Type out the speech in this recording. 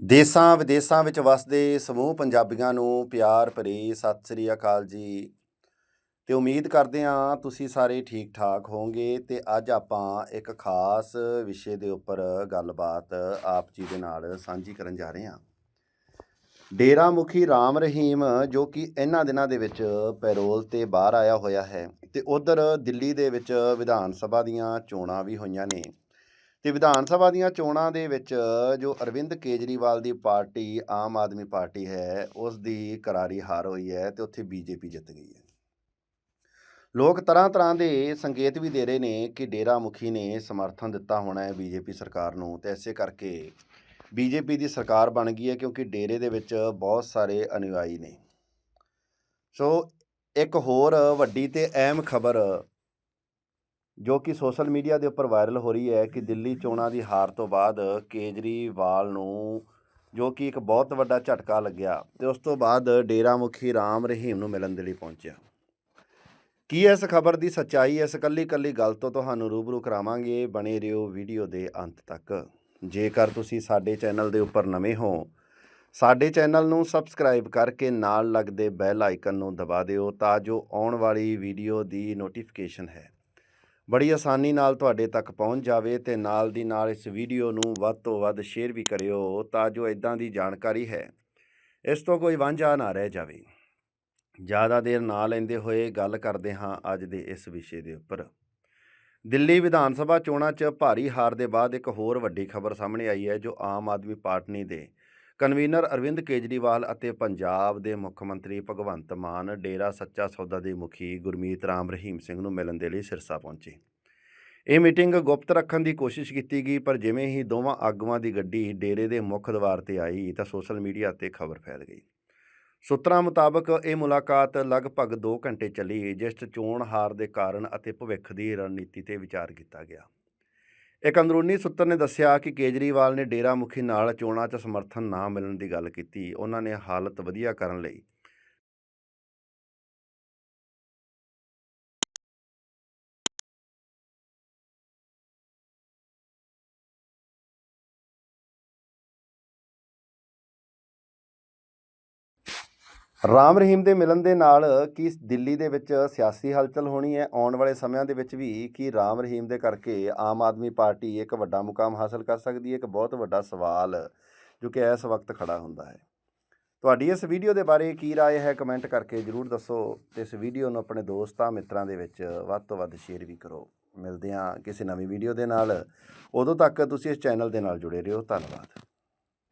ਦੇਸਾਂ ਵਿਦੇਸਾਂ ਵਿੱਚ ਵਸਦੇ ਸਮੂਹ ਪੰਜਾਬੀਆਂ ਨੂੰ ਪਿਆਰ ਭਰੀ ਸਤਿ ਸ੍ਰੀ ਅਕਾਲ ਜੀ। ਤੇ ਉਮੀਦ ਕਰਦੇ ਹਾਂ ਤੁਸੀਂ ਸਾਰੇ ਠੀਕ ਠਾਕ ਹੋਵੋਗੇ ਤੇ ਅੱਜ ਆਪਾਂ ਇੱਕ ਖਾਸ ਵਿਸ਼ੇ ਦੇ ਉੱਪਰ ਗੱਲਬਾਤ ਆਪ ਜੀ ਦੇ ਨਾਲ ਸਾਂਝੀ ਕਰਨ ਜਾ ਰਹੇ ਹਾਂ। ਡੇਰਾ ਮੁਖੀ ਰਾਮ ਰਹੀਮ ਜੋ ਕਿ ਇਹਨਾਂ ਦਿਨਾਂ ਦੇ ਵਿੱਚ ਪੈਰੋਲ ਤੇ ਬਾਹਰ ਆਇਆ ਹੋਇਆ ਹੈ ਤੇ ਉਧਰ ਦਿੱਲੀ ਦੇ ਵਿੱਚ ਵਿਧਾਨ ਸਭਾ ਦੀਆਂ ਚੋਣਾਂ ਵੀ ਹੋਈਆਂ ਨੇ। ਤੇ ਵਿਧਾਨ ਸਭਾ ਦੀਆਂ ਚੋਣਾਂ ਦੇ ਵਿੱਚ ਜੋ ਅਰਵਿੰਦ ਕੇਜਰੀਵਾਲ ਦੀ ਪਾਰਟੀ, ਆਮ ਆਦਮੀ ਪਾਰਟੀ ਹੈ, ਉਸ ਦੀ ਕਰਾਰੀ ਹਾਰ ਹੋਈ ਹੈ ਤੇ ਉੱਥੇ ਬੀਜੇਪੀ ਜਿੱਤ ਗਈ ਹੈ। ਲੋਕ ਤਰ੍ਹਾਂ ਤਰ੍ਹਾਂ ਦੇ ਸੰਕੇਤ ਵੀ ਦੇ ਰਹੇ ਨੇ ਕਿ ਡੇਰਾ ਮੁਖੀ ਨੇ ਸਮਰਥਨ ਦਿੱਤਾ ਹੋਣਾ ਹੈ ਬੀਜੇਪੀ ਸਰਕਾਰ ਨੂੰ ਤੇ ਐਸੇ ਕਰਕੇ ਬੀਜੇਪੀ ਦੀ ਸਰਕਾਰ ਬਣ ਗਈ ਹੈ ਕਿਉਂਕਿ ਡੇਰੇ ਦੇ ਵਿੱਚ ਬਹੁਤ ਸਾਰੇ ਅਨੁਯਾਈ ਨੇ। ਸੋ ਇੱਕ ਹੋਰ ਵੱਡੀ ਤੇ ਅਹਿਮ ਖਬਰ ਜੋ ਕਿ ਸੋਸ਼ਲ ਮੀਡੀਆ ਦੇ ਉੱਪਰ ਵਾਇਰਲ ਹੋ ਰਹੀ ਹੈ ਕਿ ਦਿੱਲੀ ਚੋਣਾਂ ਦੀ ਹਾਰ ਤੋਂ ਬਾਅਦ ਕੇਜਰੀਵਾਲ ਨੂੰ ਜੋ ਕਿ ਇੱਕ ਬਹੁਤ ਵੱਡਾ ਝਟਕਾ ਲੱਗਿਆ ਤੇ ਉਸ ਤੋਂ ਬਾਅਦ ਡੇਰਾ ਮੁਖੀ ਰਾਮ ਰਹੀਮ ਨੂੰ ਮਿਲਣ ਦੇ ਲਈ ਪਹੁੰਚਿਆ। ਕੀ ਇਸ ਖਬਰ ਦੀ ਸੱਚਾਈ ਇਸ ਕੱਲੀ ਕੱਲੀ ਗੱਲ ਤੋਂ ਤੁਹਾਨੂੰ ਰੂਬਰੂ ਕਰਾਵਾਂਗੇ, ਬਣੇ ਰਹੋ ਵੀਡੀਓ ਦੇ ਅੰਤ ਤੱਕ। ਜੇਕਰ ਤੁਸੀਂ ਸਾਡੇ ਚੈਨਲ ਦੇ ਉੱਪਰ ਨਵੇਂ ਹੋ, ਸਾਡੇ ਚੈਨਲ ਨੂੰ ਸਬਸਕ੍ਰਾਈਬ ਕਰਕੇ ਨਾਲ ਲੱਗਦੇ ਬੈਲ ਆਈਕਨ ਨੂੰ ਦਬਾ ਦਿਓ ਤਾਂ ਜੋ ਆਉਣ ਵਾਲੀ ਵੀਡੀਓ ਦੀ ਨੋਟੀਫਿਕੇਸ਼ਨ ਹੈ। ਬੜੀ ਆਸਾਨੀ ਨਾਲ ਤੁਹਾਡੇ ਤੱਕ ਪਹੁੰਚ ਜਾਵੇ ਤੇ ਨਾਲ ਦੀ ਨਾਲ ਇਸ ਵੀਡੀਓ ਨੂੰ ਵੱਧ ਤੋਂ ਵੱਧ ਸ਼ੇਅਰ ਵੀ ਕਰਿਓ ਤਾਂ ਜੋ ਇਦਾਂ ਦੀ ਜਾਣਕਾਰੀ ਹੈ। ਇਸ ਤੋਂ ਕੋਈ ਵਾਂਝਾ ਨਾ ਰਹਿ ਜਾਵੇ। ਜ਼ਿਆਦਾ ਦੇਰ ਨਾ ਲੈਂਦੇ ਹੋਏ ਗੱਲ ਕਰਦੇ ਹਾਂ ਅੱਜ ਦੇ ਇਸ ਵਿਸ਼ੇ ਦੇ ਉੱਪਰ। ਦਿੱਲੀ ਵਿਧਾਨ ਸਭਾ ਚੋਣਾਂ 'ਚ ਭਾਰੀ ਹਾਰ ਦੇ ਬਾਅਦ ਇੱਕ ਹੋਰ ਵੱਡੀ ਖਬਰ ਸਾਹਮਣੇ ਆਈ ਹੈ ਜੋ ਆਮ ਆਦਮੀ ਪਾਰਟੀ ਦੇ ਕਨਵੀਨਰ ਅਰਵਿੰਦ ਕੇਜਰੀਵਾਲ ਅਤੇ ਪੰਜਾਬ ਦੇ ਮੁੱਖ ਮੰਤਰੀ ਭਗਵੰਤ ਮਾਨ ਡੇਰਾ ਸੱਚਾ ਸੌਦਾ ਦੇ ਮੁਖੀ ਗੁਰਮੀਤ ਰਾਮ ਰਹੀਮ ਸਿੰਘ ਨੂੰ ਮਿਲਣ ਦੇ ਲਈ ਸਿਰਸਾ ਪਹੁੰਚੇ। ਇਹ ਮੀਟਿੰਗ ਗੁਪਤ ਰੱਖਣ ਦੀ ਕੋਸ਼ਿਸ਼ ਕੀਤੀ ਗਈ, ਪਰ ਜਿਵੇਂ ਹੀ ਦੋਵਾਂ ਆਗੂਆਂ ਦੀ ਗੱਡੀ ਡੇਰੇ ਦੇ ਮੁੱਖ ਦਵਾਰ ਤੇ ਆਈ ਤਾਂ ਸੋਸ਼ਲ ਮੀਡੀਆ ਤੇ ਖਬਰ ਫੈਲ ਗਈ। ਸੂਤਰਾਂ ਮੁਤਾਬਕ ਇਹ ਮੁਲਾਕਾਤ ਲਗਭਗ 2 ਘੰਟੇ ਚੱਲੀ, ਜਿਸ 'ਚ ਚੋਣ ਹਾਰ ਦੇ ਕਾਰਨ ਅਤੇ ਭਵਿੱਖ ਦੀ ਰਣਨੀਤੀ ਤੇ ਵਿਚਾਰ ਕੀਤਾ ਗਿਆ। ਇੱਕ ਅੰਦਰੂਨੀ ਸੂਤਰ ਨੇ ਦੱਸਿਆ ਕਿ ਕੇਜਰੀਵਾਲ ਨੇ ਡੇਰਾ ਮੁਖੀ ਨਾਲ ਚੋਣਾਂ 'ਚ ਸਮਰਥਨ ਨਾ ਮਿਲਣ ਦੀ ਗੱਲ ਕੀਤੀ। ਉਹਨਾਂ ਨੇ ਹਾਲਤ ਵਧੀਆ ਕਰਨ ਲਈ ਰਾਮ ਰਹੀਮ ਦੇ ਮਿਲਣ ਦੇ ਨਾਲ ਕੀ ਦਿੱਲੀ ਦੇ ਵਿੱਚ ਸਿਆਸੀ ਹਲਚਲ ਹੋਣੀ ਹੈ ਆਉਣ ਵਾਲੇ ਸਮਿਆਂ ਦੇ ਵਿੱਚ ਵੀ ਕੀ ਰਾਮ ਰਹੀਮ ਦੇ ਕਰਕੇ ਆਮ ਆਦਮੀ ਪਾਰਟੀ ਇੱਕ ਵੱਡਾ ਮੁਕਾਮ ਹਾਸਲ ਕਰ ਸਕਦੀ ਹੈ ਇੱਕ ਬਹੁਤ ਵੱਡਾ ਸਵਾਲ ਜੋ ਕਿ ਇਸ ਵਕਤ ਖੜਾ ਹੁੰਦਾ ਹੈ ਤੁਹਾਡੀ ਇਸ ਵੀਡੀਓ ਦੇ ਬਾਰੇ ਕੀ رائے ਹੈ ਕਮੈਂਟ ਕਰਕੇ ਜਰੂਰ ਦੱਸੋ ਤੇ ਇਸ ਵੀਡੀਓ ਨੂੰ ਆਪਣੇ ਦੋਸਤਾਂ ਮਿੱਤਰਾਂ ਦੇ ਵਿੱਚ ਵੱਧ ਤੋਂ ਵੱਧ ਸ਼ੇਅਰ ਵੀ ਕਰੋ ਮਿਲਦੇ ਹਾਂ ਕਿਸੇ ਨਵੀਂ ਵੀਡੀਓ ਦੇ ਨਾਲ ਉਦੋਂ ਤੱਕ ਤੁਸੀਂ ਇਸ ਚੈਨਲ ਦੇ ਨਾਲ ਜੁੜੇ ਰਹੋ ਧੰਨਵਾਦ